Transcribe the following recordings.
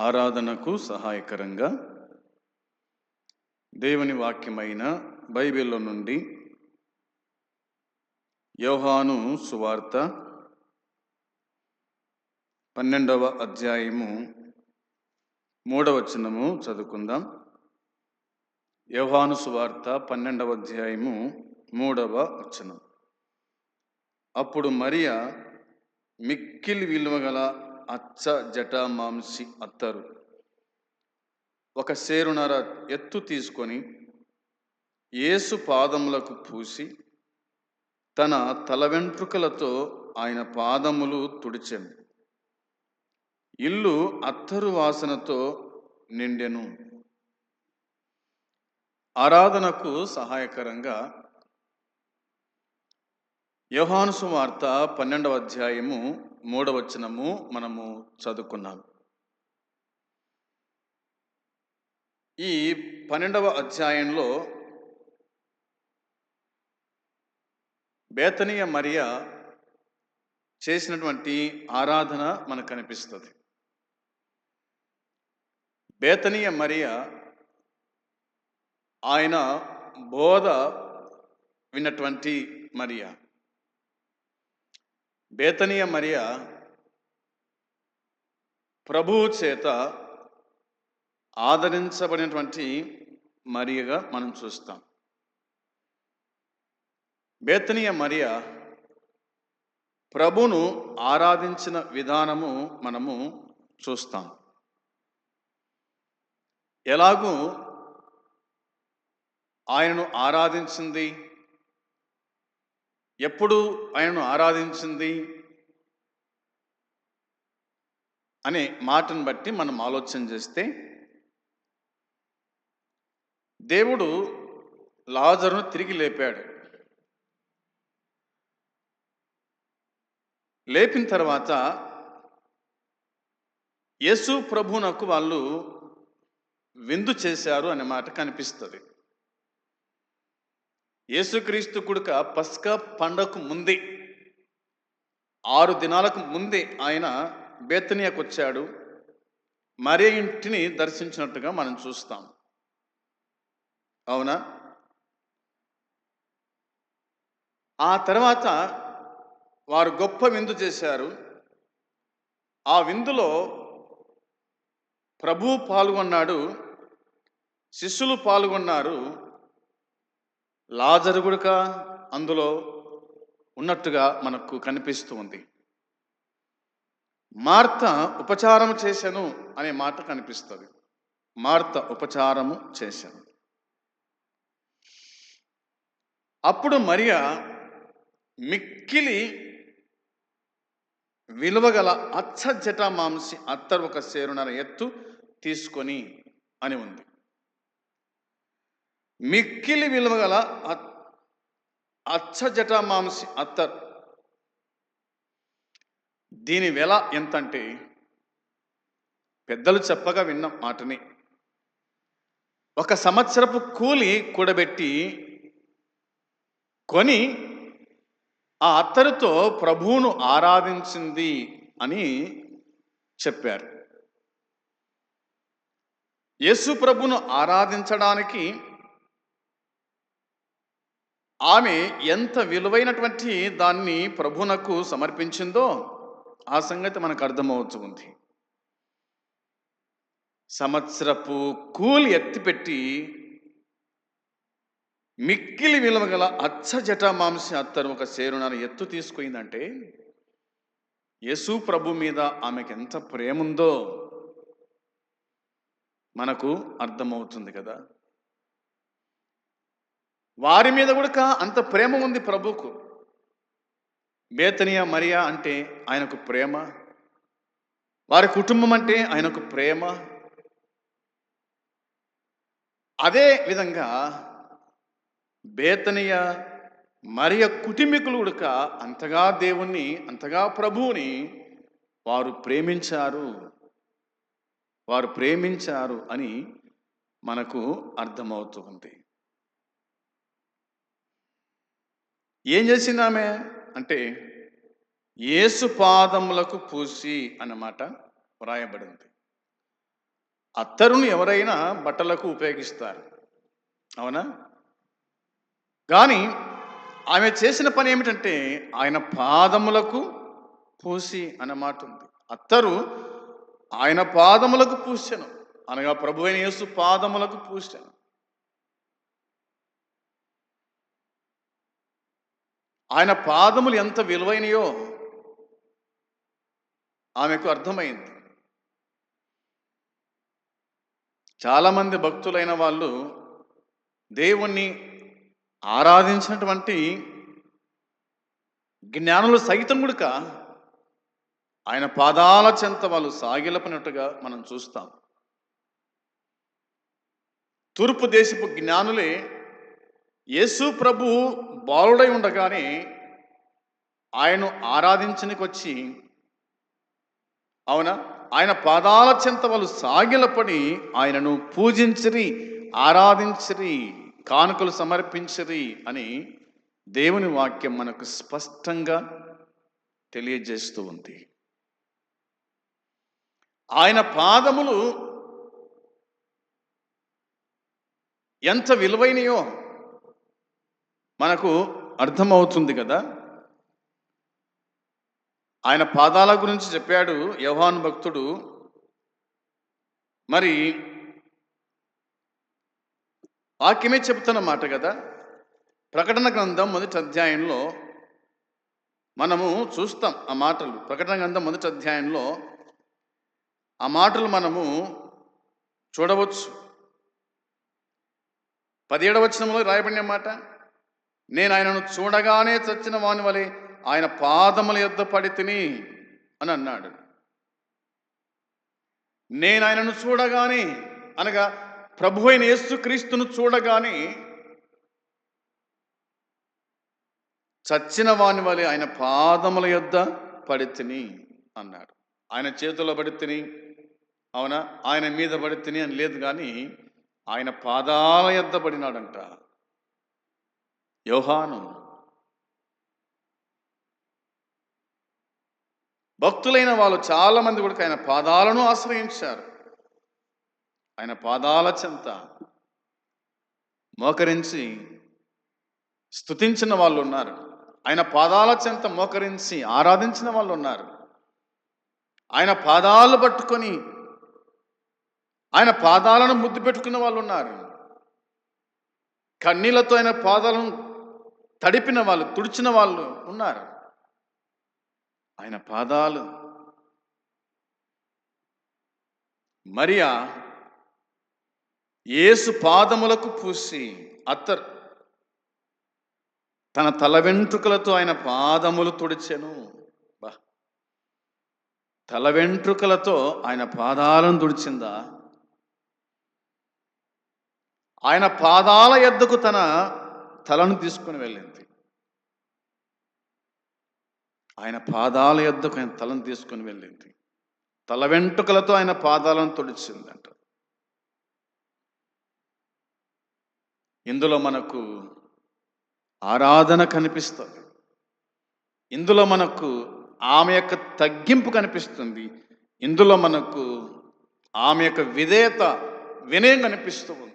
ఆరాధనకు సహాయకరంగా దేవుని వాక్యమైన బైబిల్లో నుండి యోహాను సువార్త పన్నెండవ అధ్యాయము మూడవచనము చదువుకుందాం. యోహాను సువార్త పన్నెండవ అధ్యాయము మూడవ వచనం. అప్పుడు మరియా మిక్కిలి విలువ గల అచ్చ జటా మాంసి అత్తరు. ఒక సేరునర ఎత్తు తీసుకొని యేసు పాదములకు పూసి తన తల వెంట్రుకలతో ఆయన పాదములు తుడిచెను. ఇల్లు అత్తరు వాసనతో నిండెను. ఆరాధనకు సహాయకరంగా యోహానుసు వార్త పన్నెండవ అధ్యాయము మూడవచనము మనము చదువుకున్నాం ఈ పన్నెండవ అధ్యాయంలో బేతనీయ మరియ చేసినటువంటి ఆరాధన మనకు కనిపిస్తుంది. బేతనీయ మరియ ఆయన బోధ విన్నటువంటి మరియా. బేతనీయ మరియ ప్రభువు చేత ఆదరించబడినటువంటి మరియగా మనం చూస్తాం. బేతనీయ మరియ ప్రభును ఆరాధించిన విధానము మనము చూస్తాం. ఎలాగూ ఆయనను ఆరాధించింది? ఎప్పుడు ఆయనను ఆరాధించింది అనే మాటను బట్టి మనం ఆలోచన చేస్తే దేవుడు లాజరును తిరిగి లేపాడు. లేపిన తర్వాత యేసు ప్రభునకు వాళ్ళు విందు చేశారు అనే మాట కనిపిస్తుంది. యేసుక్రీస్తు కుడుక పస్కా పండగకు ముందే ఆరు దినాలకు ముందే ఆయన బేతనియాకు వచ్చాడు మరే ఇంటిని దర్శించినట్టుగా మనం చూస్తాం. అవునా? ఆ తర్వాత వారు గొప్ప విందు చేశారు. ఆ విందులో ప్రభువు పాల్గొన్నాడు శిష్యులు పాల్గొన్నారు. లాజరు గుడక అందులో ఉన్నట్టుగా మనకు కనిపిస్తూ ఉంది. మార్త ఉపచారం చేశాను అనే మాట కనిపిస్తుంది. మార్త ఉపచారము చేశాను. అప్పుడు మరియా మిక్కిలి విలువగల అచ్చ జటా మాంసి అత్తరు ఒక సేరునర ఎత్తు తీసుకొని అని ఉంది. మిక్కిలి విలువగల అ- అచ్చ మాంసి అత్తర్. దీని వెల ఎంతంటే పెద్దలు చెప్పగా విన్న మాటని. ఒక సంవత్సరపు కూలి కూడబెట్టి కొని ఆ అత్తరుతో ప్రభువును ఆరాధించింది అని చెప్పారు. యేసు ప్రభును ఆరాధించడానికి ఆమె ఎంత విలువైనటువంటి దాన్ని ప్రభునకు సమర్పించిందో ఆ సంగతి మనకు అర్థమవుతూ ఉంది సంవత్సరపు కూలి ఎత్తిపెట్టి మిక్కిలి విలువ గల అచ్చ జట అత్తరు ఒక సేరునర ఎత్తు తీసుకుందంటే యేసు ప్రభు మీద ఆమెకు ఎంత ప్రేముందో మనకు అర్థమవుతుంది కదా. వారి మీద కూడా అంత ప్రేమ ఉంది ప్రభుకు బేతనియా మరియా అంటే ఆయనకు ప్రేమ. వారి కుటుంబం అంటే ఆయనకు ప్రేమ. అదే విధంగా బేతనియ మరియ కుటుంబీకులు ఉడక అంతగా దేవుణ్ణి అంతగా ప్రభువుని వారు ప్రేమించారు. వారు ప్రేమించారు అని మనకు అర్థమవుతుంది. ఏం చేసింది ఆమె? అంటే ఏసు పాదములకు పూసి అన్నమాట వ్రాయబడింది. అత్తరును ఎవరైనా బట్టలకు ఉపయోగిస్తారు. అవునా? కానీ ఆమె చేసిన పని ఏమిటంటే ఆయన పాదములకు పూసి అన్నమాట ఉంది. అత్తరు ఆయన పాదములకు పూసాను. అనగా ప్రభు అయిన యేసు పాదములకు పూసాను. ఆయన పాదములు ఎంత విలువైనయో ఆమెకు అర్థమైంది. చాలామంది భక్తులైన వాళ్ళు దేవుణ్ణి ఆరాధించినటువంటి జ్ఞానులు సైతం గుడక ఆయన పాదాల చెంత వాళ్ళు సాగిలపనట్టుగా మనం చూస్తాం. తూర్పు దేశపు జ్ఞానులే యేసు ప్రభు బాలుడై ఉండగానే ఆయన ఆరాధించనికి వచ్చి అవునా? ఆయన పాదాల చెంత వాళ్ళు సాగిలపడి ఆయనను పూజించిరి ఆరాధించిరి కానుకలు సమర్పించిరి అని దేవుని వాక్యం మనకు స్పష్టంగా తెలియజేస్తూ ఉంది. ఆయన పాదములు ఎంత విలువైనయో మనకు అర్థమవుతుంది కదా? ఆయన పాదాల గురించి చెప్పాడు యవహాన్ భక్తుడు. మరి వాక్యమే చెప్తున్న మాట కదా? ప్రకటన గ్రంథం మొదటి అధ్యాయంలో మనము చూస్తాం ఆ మాటలు. ప్రకటన గ్రంథం మొదటి అధ్యాయంలో ఆ మాటలు మనము చూడవచ్చు. పదిహేడవచనంలో రాయబడిన మాట? నేను ఆయనను చూడగానే చచ్చిన వాని వలె ఆయన పాదముల యొద్ద పడి తిని అని అన్నాడు. నేను ఆయనను చూడగానే అనగా ప్రభు అయిన యేసుక్రీస్తును చూడగానే చచ్చిన వాని వలె ఆయన పాదముల యొద్ద పడి తిని అన్నాడు. ఆయన చేతుల్లో పడి తిని అవునా? ఆయన మీద పడి తిని అని లేదు కానీ ఆయన పాదాల యొద్ద పడినాడంట. యోహాను భక్తులైన వాళ్ళు చాలా మంది కూడా ఆయన పాదాలను ఆశ్రయించారు. ఆయన పాదాల చెంత మోకరించి స్తుతించిన వాళ్ళు ఉన్నారు. ఆయన పాదాల చెంత మోకరించి ఆరాధించిన వాళ్ళు ఉన్నారు. ఆయన పాదాలు పట్టుకొని ఆయన పాదాలను ముద్దు పెట్టుకున్న వాళ్ళు ఉన్నారు. కన్నీళ్ళతో ఆయన పాదాలను తడిపిన వాళ్ళు తుడిచిన వాళ్ళు ఉన్నారు. ఆయన పాదాలు. మరియా ఏసు పాదములకు పూసి అత్తర్. తన తల వెంట్రుకలతో ఆయన పాదములు తుడిచెను. బా. తల వెంట్రుకలతో ఆయన పాదాలను తుడిచిందా? ఆయన పాదాల ఎద్దకు తన తలను తీసుకుని వెళ్ళింది. ఆయన పాదాల యొద్దకు ఆయన తలను తీసుకుని వెళ్ళింది. తల వెంట్రుకలతో ఆయన పాదాలను తుడిచిందంట. ఇందులో మనకు ఆరాధన కనిపిస్తుంది. ఇందులో మనకు ఆమె యొక్క తగ్గింపు కనిపిస్తుంది. ఇందులో మనకు ఆమె యొక్క విధేయత వినయం కనిపిస్తూ ఉంది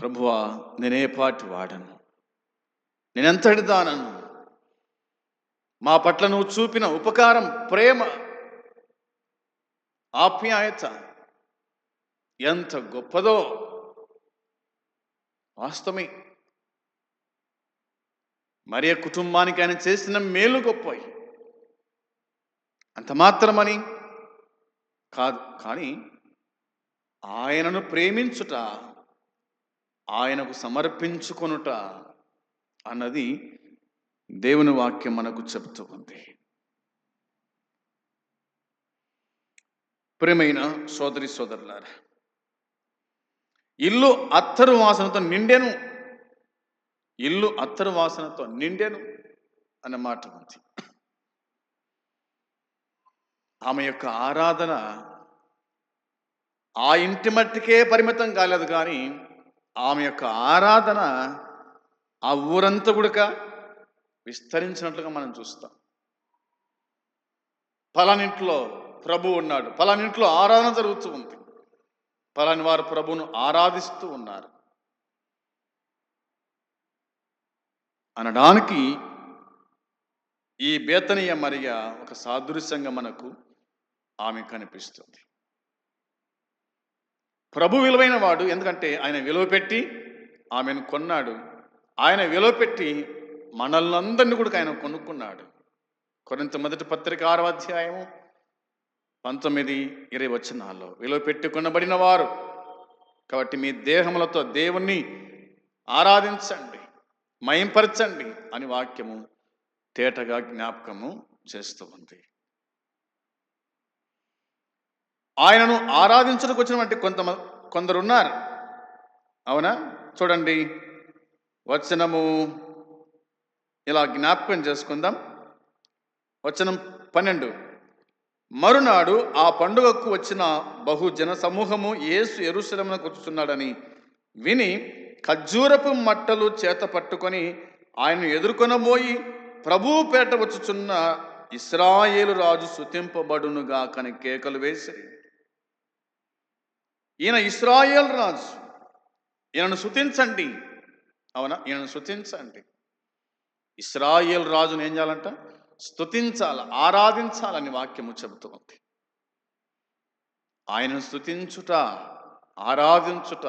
ప్రభువా నేనే పాటి వాడను. నేనెంతటి దానను? మా పట్ల నువ్వు చూపిన ఉపకారం ప్రేమ ఆప్యాయత ఎంత గొప్పదో వాస్తవమే. మరియ కుటుంబానికి ఆయన చేసిన మేలు గొప్పవి. అంత మాత్రమని కాదు కానీ ఆయనను ప్రేమించుట ఆయనకు సమర్పించుకొనుట అన్నది దేవుని వాక్యం మనకు చెప్తూ ఉంది. ప్రేమైన సోదరి సోదరులారా ఇల్లు అత్తరు వాసనతో నిండెను. ఇల్లు అత్తరు వాసనతో నిండెను అన్న మాట ఉంది. ఆమె యొక్క ఆరాధన ఆ ఇంటి మట్టికే పరిమితం కాలేదు కానీ ఆమె యొక్క ఆరాధన ఆ ఊరంతా గుడక విస్తరించినట్లుగా మనం చూస్తాం. పలానింట్లో ప్రభు ఉన్నాడు. పలానింట్లో ఆరాధన జరుగుతూ ఉంది. పలాని వారు ప్రభును ఆరాధిస్తూ ఉన్నారు. అనడానికి ఈ బేతనీయ మరియ ఒక సాదృశ్యంగా మనకు ఆమె కనిపిస్తుంది. ప్రభు విలువైన వాడు ఎందుకంటే ఆయన విలువ పెట్టి ఆమెను కొన్నాడు. ఆయన విలువ పెట్టి మనల్నందరినీ కూడా ఆయన కొనుక్కున్నాడు. కొరింత మొదటి పత్రిక ఆరో అధ్యాయము పంతొమ్మిది ఇరవై వచనాల్లో విలువ పెట్టి కొనబడిన వారు. కాబట్టి మీ దేహములతో దేవుణ్ణి ఆరాధించండి మయంపరచండి అని వాక్యము తేటగా జ్ఞాపకము చేస్తూ ఉంది. ఆయనను ఆరాధించడానికి వచ్చినటువంటి కొంత కొందరు ఉన్నారు అవునా? చూడండి. వచనము ఇలా జ్ఞాపకం చేసుకుందాం. వచనం పన్నెండు. మరునాడు ఆ పండుగకు వచ్చిన బహుజన సమూహము యేసు ఎరుశలమునకు వచ్చుచున్నాడని విని ఖజ్జూరపు మట్టలు చేత పట్టుకొని ఆయన ఎదుర్కొనబోయి ప్రభువు పేట వచ్చుచున్న ఇస్రాయేలు రాజు శుతింపబడునుగా కని కేకలు వేసి ఈయన ఇస్రాయేల్ రాజు. ఈయనను శుతించండి. అవునా? ఈయనను శుతించండి. ఇస్రాయేల్ రాజును ఏం చేయాలంట? స్తుతించాలి ఆరాధించాలని వాక్యము చెబుతూ ఉంది ఆయనను స్తుతించుట ఆరాధించుట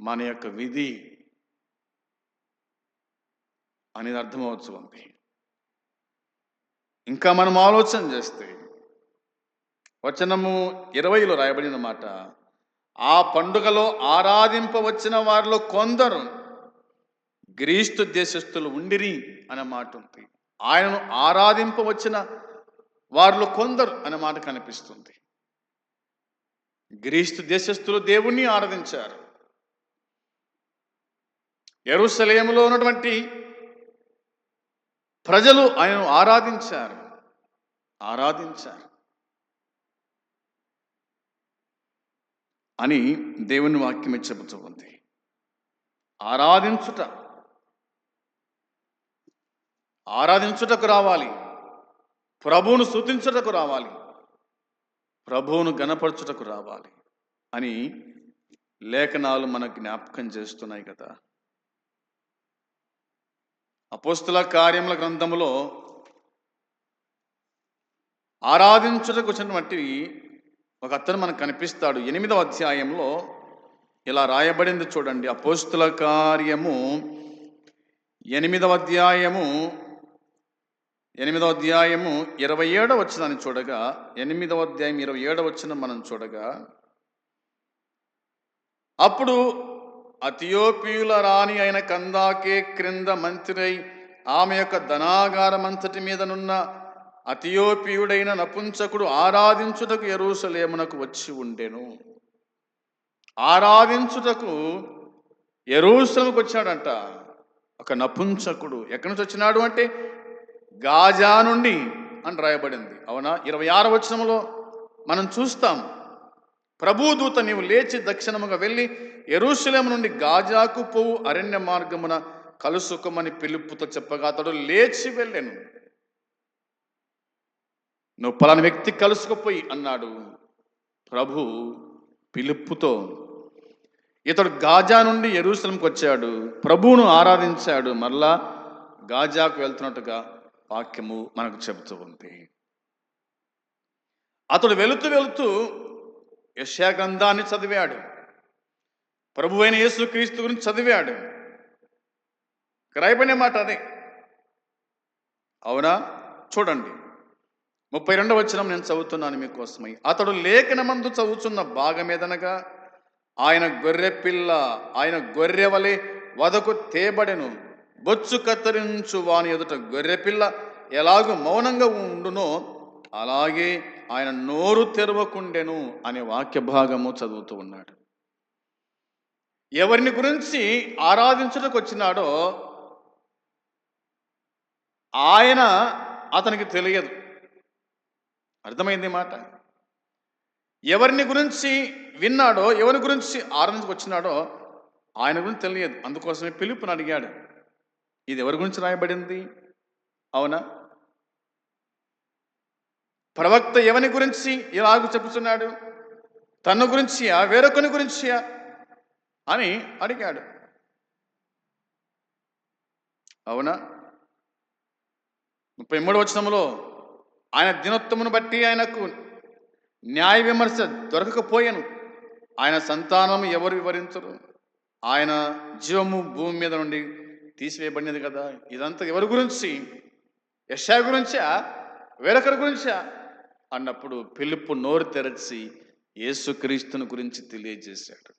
మన యొక్క విధి అనేది అర్థమవచ్చు ఉంది ఇంకా మనం ఆలోచన చేస్తే వచనము ఇరవైలో రాయబడిన మాట ఆ పండుగలో ఆరాధింపవచ్చిన వారిలో కొందరు గ్రీస్తు దేశస్థులు ఉండిరి అనే మాట ఉంది. ఆయనను ఆరాధింపవచ్చిన వారిలో కొందరు అనే మాట కనిపిస్తుంది. గ్రీస్తు దేశస్థులు దేవుణ్ణి ఆరాధించారు. ఎరుసలేములో ఉన్నటువంటి ప్రజలు ఆయనను ఆరాధించారు. ఆరాధించారు. అని దేవుని వాక్యమే చెబుతూ ఉంది ఆరాధించుట. ఆరాధించుటకు రావాలి. ప్రభువును స్తుతించుటకు రావాలి. ప్రభువును గణపరచుటకు రావాలి అని లేఖనాలు మనకు జ్ఞాపకం చేస్తున్నాయి కదా. అపోస్తుల కార్యముల గ్రంథములో ఆరాధించుటకు వచ్చినటువంటి ఒక అతను మనకు కనిపిస్తాడు. ఎనిమిదవ అధ్యాయంలో ఇలా రాయబడింది చూడండి. అపోస్తుల కార్యము ఎనిమిదవ అధ్యాయము ఎనిమిదవ అధ్యాయము ఇరవై ఏడవ వచ్చినాన్ని చూడగా ఎనిమిదవ అధ్యాయం ఇరవై ఏడవ వచ్చిన మనం చూడగా అప్పుడు అతియోపియుల రాణి అయిన కందాకే క్రింద మంత్రి ఆమె యొక్క ధనాగారమంతటి మీదనున్న అతియోపియుడైన నపుంసకుడు ఆరాధించుటకు ఎరుసలేమునకు వచ్చి ఉండెను. ఆరాధించుటకు ఎరుసలేముకు వచ్చాడంట ఒక నపుంసకుడు. ఎక్కడి నుంచి వచ్చినాడు అంటే గాజా నుండి అని రాయబడింది. అవునా? ఇరవై ఆరు వచనంలో మనం చూస్తాం. ప్రభుదూత నీవు లేచి దక్షిణముగా వెళ్ళి ఎరుసలేము నుండి గాజాకు పోవు అరణ్య మార్గమున కలుసుకమని పిలుపుతో చెప్పగా అతడు లేచి వెళ్ళాను. నువ్వు పలాని వ్యక్తి కలుసుకుపోయి అన్నాడు. ప్రభు పిలుపుతో ఇతడు గాజా నుండి ఎరుసలంకి వచ్చాడు. ప్రభువును ఆరాధించాడు. మరలా గాజాకు వెళ్తున్నట్టుగా వాక్యము మనకు చెబుతూ ఉంది. అతడు వెళుతూ వెళుతూ యశాగంధాన్ని చదివాడు. ప్రభు అయిన యేసుక్రీస్తు గురించి చదివాడు. రాయబడిన మాట అదే. అవునా? చూడండి. ముప్పై రెండవ వచనం నేను చదువుతున్నాను మీకోసమై. అతడు లేఖనమందు చదువుతున్న భాగమేదనగా ఆయన గొర్రె పిల్ల ఆయన గొర్రె వలె వదకు తేబడెను. బొచ్చు కత్తిరించు వాని ఎదుట గొర్రె పిల్ల ఎలాగూ మౌనంగా ఉండునో అలాగే ఆయన నోరు తెరవకుండెను అనే వాక్య భాగము చదువుతూ ఉన్నాడు. ఎవరిని గురించి ఆరాధించుటకు వచ్చినాడో ఆయన అతనికి తెలియదు. అర్థమైంది మాట? ఎవరిని గురించి విన్నాడో ఎవరి గురించి ఆరాధించుకు వచ్చినాడో ఆయన గురించి తెలియదు. అందుకోసమే పిలుపుని అడిగాడు. ఇది ఎవరి గురించి రాయబడింది? అవునా? ప్రవక్త ఎవని గురించి ఇలాగ చెప్పుతున్నాడు తన గురించియా? వేరొకని గురించియా? అని అడిగాడు. అవునా? ముప్పై మూడు వచనంలో ఆయన దినోత్తమును బట్టి ఆయనకు న్యాయ విమర్శ దొరకకపోయాను. ఆయన సంతానం ఎవరు వివరించరు. ఆయన జీవము భూమి మీద నుండి తీసివేయబడినది కదా. ఇదంతా ఎవరి గురించి? యశా గురించా? వేరొకరి గురించా? అన్నప్పుడు పిలుపు నోరు తెరచి యేసుక్రీస్తుని గురించి తెలియజేశాడు.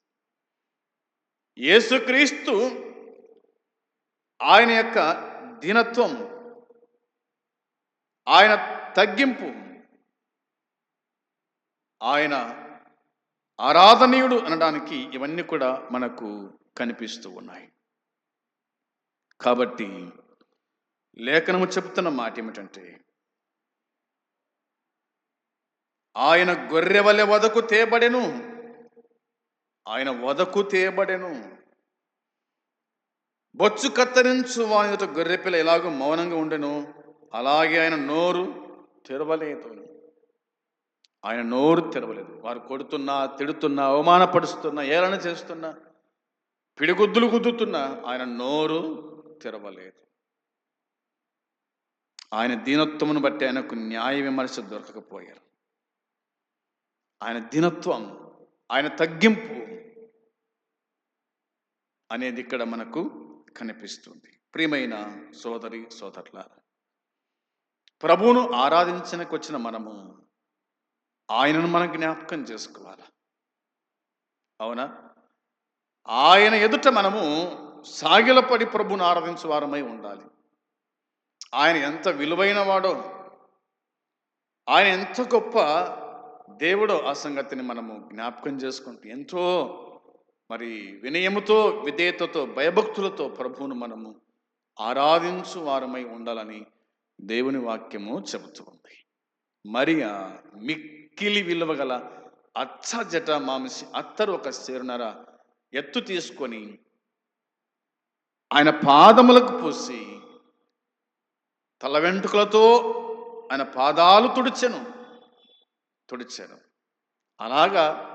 యేసుక్రీస్తు ఆయన యొక్క దీనత్వం ఆయన తగ్గింపు. ఆయన ఆరాధనీయుడు అనడానికి ఇవన్నీ కూడా మనకు కనిపిస్తూ ఉన్నాయి. కాబట్టి లేఖనము చెప్తున్న మాట ఏమిటంటే ఆయన గొర్రెవలె వదకు తేబడెను ఆయన వదకు తేబడెను. బొచ్చు కత్తిరించు వాని గొర్రెపిల్ల ఎలాగో మౌనంగా ఉండెను అలాగే ఆయన నోరు తెరవలేదు ఆయన నోరు తెరవలేదు. వారు కొడుతున్నా తిడుతున్నా అవమానపరుస్తున్నా ఏలన చేస్తున్నా పిడిగుద్దులు గుద్దుతున్నా ఆయన నోరు తెరవలేదు. ఆయన దీనత్వమును బట్టి ఆయనకు న్యాయ విమర్శ దొరకకపోయారు. ఆయన దీనత్వం ఆయన తగ్గింపు అనేది ఇక్కడ మనకు కనిపిస్తుంది. ప్రియమైన సోదరి సోదరుల ప్రభువును ఆరాధించడానికి వచ్చిన మనము ఆయనను మనం జ్ఞాపకం చేసుకోవాలి? అవునా? ఆయన ఎదుట మనము సాగిలపడి ప్రభును ఆరాధించు వారమై ఉండాలి. ఆయన ఎంత విలువైన వాడో ఆయన ఎంత గొప్ప దేవుడో ఆ సంగతిని మనము జ్ఞాపకం చేసుకుంటూ ఎంతో మరి వినయముతో విధేయతతో భయభక్తులతో ప్రభువును మనము ఆరాధించు వారమై ఉండాలని దేవుని వాక్యము చెబుతుంది. మరియా మిక్కిలి విలువ గల అచ్చ జట మాంసి అత్తరు ఒక చేరునర ఎత్తు తీసుకొని ఆయన పాదములకు పూసి తల వెంట్రుకలతో ఆయన పాదాలు తుడిచెను. తుడిచాను. అలాగా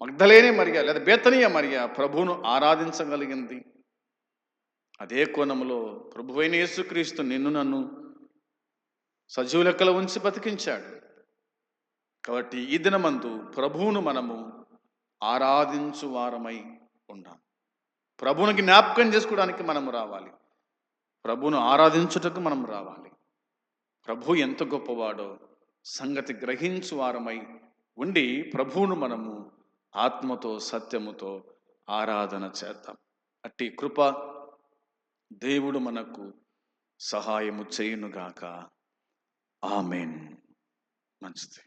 మగ్ధలేని మరియా లేదా బేతనీయ మరియా ప్రభువును ఆరాధించగలిగింది. అదే కోణంలో ప్రభువైన యేసుక్రీస్తు నిన్ను నన్ను సజీవ లెక్కలో ఉంచి బతికించాడు. కాబట్టి ఈ దినమందు ప్రభువును మనము ఆరాధించు వారమై ఉండాం ప్రభువుని జ్ఞాపకం చేసుకోవడానికి మనము రావాలి. ప్రభువును ఆరాధించుటకు మనం రావాలి. ప్రభు ఎంత గొప్పవాడో సంగతి గ్రహించు వారమై ఉండి ప్రభువును మనము ఆత్మతో సత్యముతో ఆరాధన చేద్దాం. అట్టి కృప దేవుడు మనకు సహాయము చేయునుగాక. ఆమెన్ మంచిది